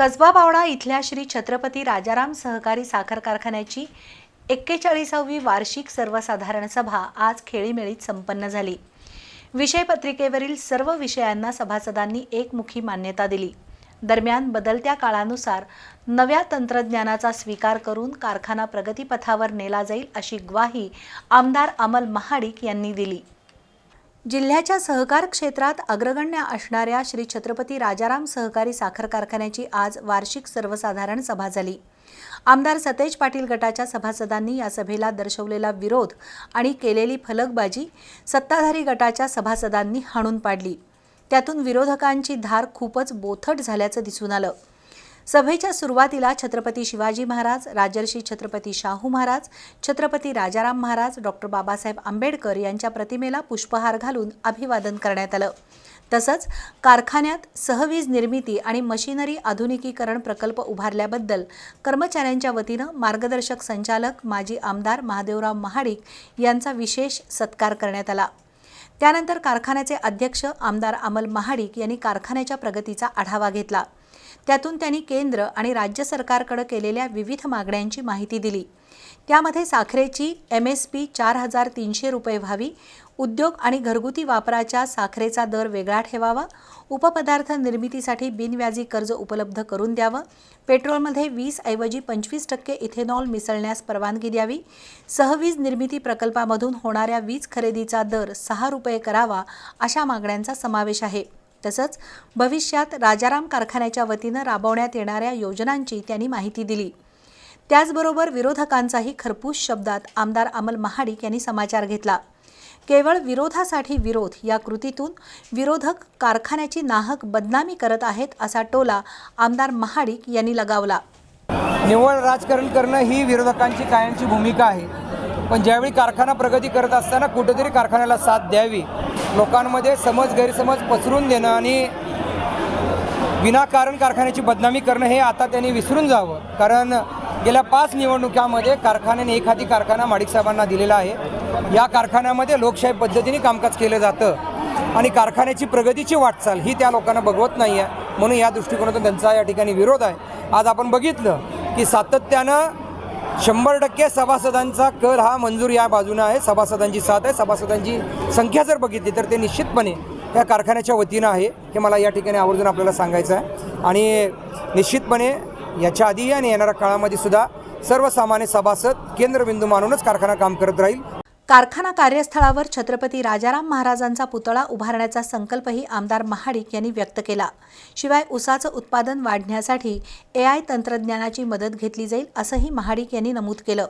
कसबा बावडा इथल्या श्री छत्रपती राजाराम सहकारी साखर कारखान्याची एक्केचाळीसावी वार्षिक सर्वसाधारण सभा आज खेळीमेळीत संपन्न झाली. विषयपत्रिकेवरील सर्व विषयांना सभासदांनी एकमुखी मान्यता दिली. दरम्यान बदलत्या काळानुसार नव्या तंत्रज्ञानाचा स्वीकार करून कारखाना प्रगतीपथावर नेला जाईल अशी ग्वाही आमदार अमल महाडिक यांनी दिली. जिल्ह्याच्या सहकार क्षेत्रात अग्रगण्य असणाऱ्या श्री छत्रपती राजाराम सहकारी साखर कारखान्याची आज वार्षिक सर्वसाधारण सभा झाली. आमदार सतेज पाटील गटाच्या सभासदांनी या सभेला दर्शवलेला विरोध आणि केलेली फलकबाजी सत्ताधारी गटाच्या सभासदांनी हाणून पाडली. त्यातून विरोधकांची धार खूपच बोथट झाल्याचं दिसून आलं. सभेच्या सुरुवातीला छत्रपती शिवाजी महाराज राजर्षी छत्रपती शाहू महाराज छत्रपती राजाराम महाराज डॉक्टर बाबासाहेब आंबेडकर यांच्या प्रतिमेला पुष्पहार घालून अभिवादन करण्यात आलं. तसंच कारखान्यात सहवीज निर्मिती आणि मशिनरी आधुनिकीकरण प्रकल्प उभारल्याबद्दल कर्मचाऱ्यांच्या वतीनं मार्गदर्शक संचालक माजी आमदार महादेवराव महाडिक यांचा विशेष सत्कार करण्यात आला. त्यानंतर कारखान्याचे अध्यक्ष आमदार अमल महाडिक यांनी कारखान्याच्या प्रगतीचा आढावा घेतला. त्यातून त्यांनी केंद्र आणि राज्य सरकारकडे केलेल्या विविध मागण्यांची माहिती दिली. त्यामध्ये साखरेची एम एस पी चार हजार तीनशे रुपये व्हावी उद्योग आणि घरगुती वापराच्या साखरेचा दर वेगळा ठेवावा उपपदार्थ निर्मितीसाठी बिनव्याजी कर्ज उपलब्ध करून द्यावं पेट्रोलमध्ये वीस ऐवजी पंचवीस टक्के इथेनॉल मिसळण्यास परवानगी द्यावी सहवीज निर्मिती प्रकल्पामधून होणाऱ्या वीज खरेदीचा दर सहा रुपये करावा अशा मागण्यांचा समावेश आहे. तसंच भविष्यात राजाराम कारखान्याच्या वतीनं राबवण्यात येणाऱ्या योजनांची त्यांनी माहिती दिली. त्याचबरोबर विरोधकांचाही खरपूस शब्दात आमदार अमल महाडिक यांनी समाचार घेतला. केवळ विरोधासाठी विरोध या कृतीतून विरोधक कारखान्याची नाहक बदनामी करत आहेत असा टोला आमदार महाडिक यांनी लगावला. निव्वळ राजकारण करणं ही विरोधकांची कायमची भूमिका आहे. पण ज्यावेळी कारखाना प्रगती करत असताना कुठेतरी कारखान्याला साथ द्यावी. लोकांमध्ये समज गैरसमज पसरून देणं आणि विनाकारण कारखान्याची बदनामी करणं हे आता त्यांनी विसरून जावं. कारण गेल्या पाच निवडणुकामध्ये कारखान्याने एखादी कारखाना माडिक साहेबांना दिलेला आहे. या कारखान्यामध्ये लोकशाही पद्धतीने कामकाज केलं जातं आणि कारखान्याची प्रगतीची वाटचाल ही त्या लोकांना बघवत नाही आहे म्हणून या दृष्टिकोनातून त्यांचा या ठिकाणी विरोध आहे. आज आपण बघितलं की सातत्यानं शंभर टक्के सभासदांचा कल हा मंजूर या बाजूनं आहे. सभासदांची साथ आहे. सभासदांची संख्या जर बघितली तर ते निश्चितपणे या कारखान्याच्या वतीनं आहे. हे मला या ठिकाणी आवर्जून आपल्याला सांगायचं आहे. आणि निश्चितपणे याच्या आधी आणि येणाऱ्या काळामध्ये सुद्धा सर्वसामान्य सभासद केंद्रबिंदू मानूनच कारखाना काम करत राहील. कारखाना कार्यस्थळावर छत्रपती राजाराम महाराजांचा पुतळा उभारण्याचा संकल्पही आमदार महाडिक यांनी व्यक्त केला. शिवाय उसाचं उत्पादन वाढण्यासाठी एआय तंत्रज्ञानाची मदत घेतली जाईल असंही महाडिक यांनी नमूद केलं.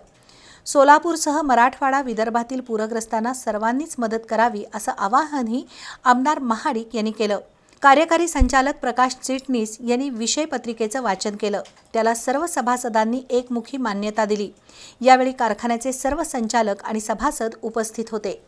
सोलापूरसह मराठवाडा विदर्भातील पूरग्रस्तांना सर्वांनीच मदत करावी असं आवाहनही आमदार महाडिक यांनी केलं. कार्यकारी संचालक प्रकाश चिटणीस यांनी विषय पत्रिकेचं वाचन केलं. त्याला सर्व सभासदांनी एकमुखी मान्यता दिली. यावेळी कारखान्याचे सर्व संचालक आणि सभासद उपस्थित होते.